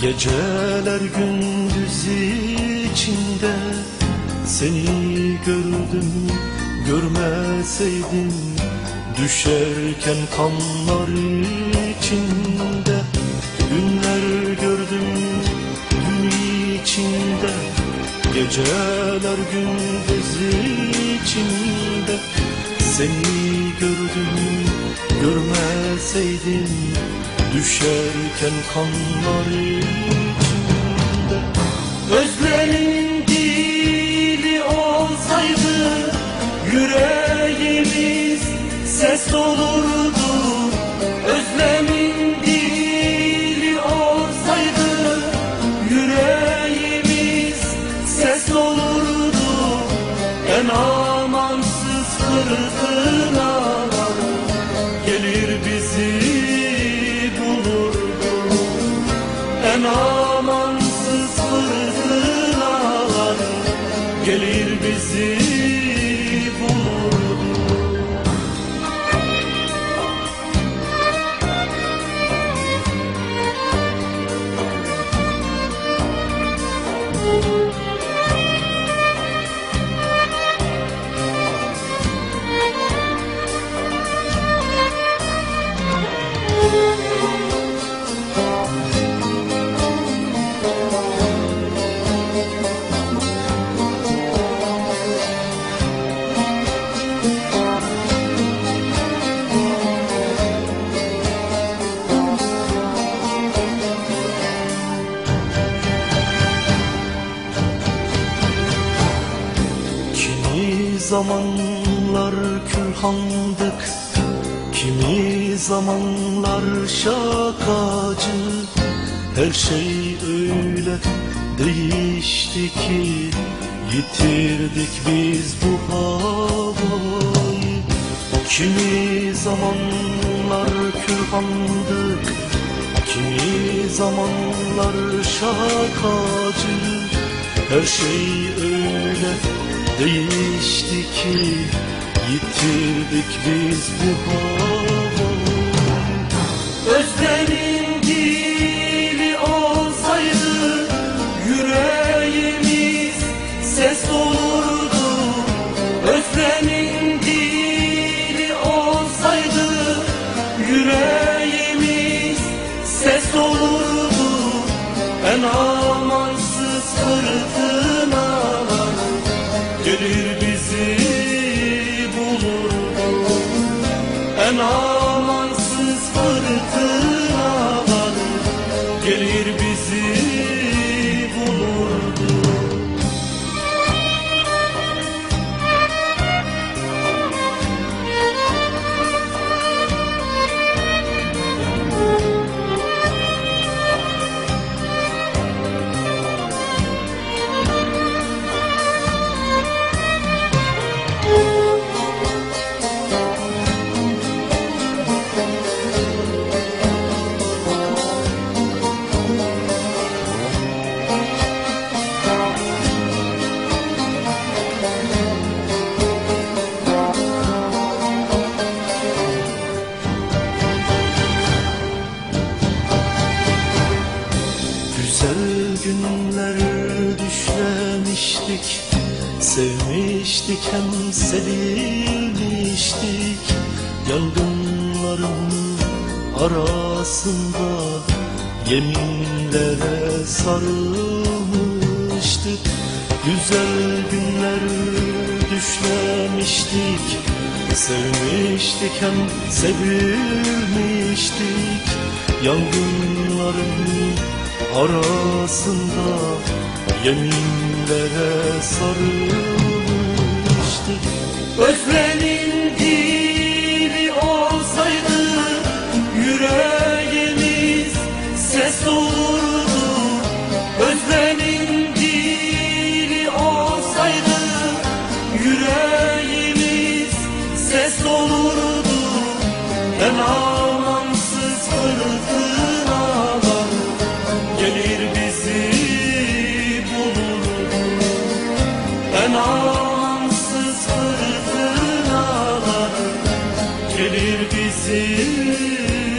Geceler gündüz içinde Seni gördüm görmeseydim Düşerken kanlar içinde. Günler gördüm gün içinde Geceler gündüz içinde. Seni gördüm görmeseydim Düşerken kanlar içinde fırtınalar Gelir bizi bulurdu En amansız fırtınalar Gelir bizi zamanlar külhandık. Kimi zamanlar şakacı. Her şey öyle değişti ki Yitirdik biz bu havayı. Kimi zamanlar külhandık. Kimi zamanlar şakacı. Her şey öyle değişti ki Yitirdik biz bu havayı. Özlemin dili olsaydı Yüreğimiz ses olurdu. Özlemin dili olsaydı Yüreğimiz ses olurdu. En amansız En amansız düşlemiştik Sevmiştik hem sevilmiştik. Yangınların arasında Yeminlere sarılmıştık. Güzel günler düşlemiştik. Sevmiştik hem sevilmiştik. Yangınların arasında Yeminlere sarılmıştık Özlemin sensiz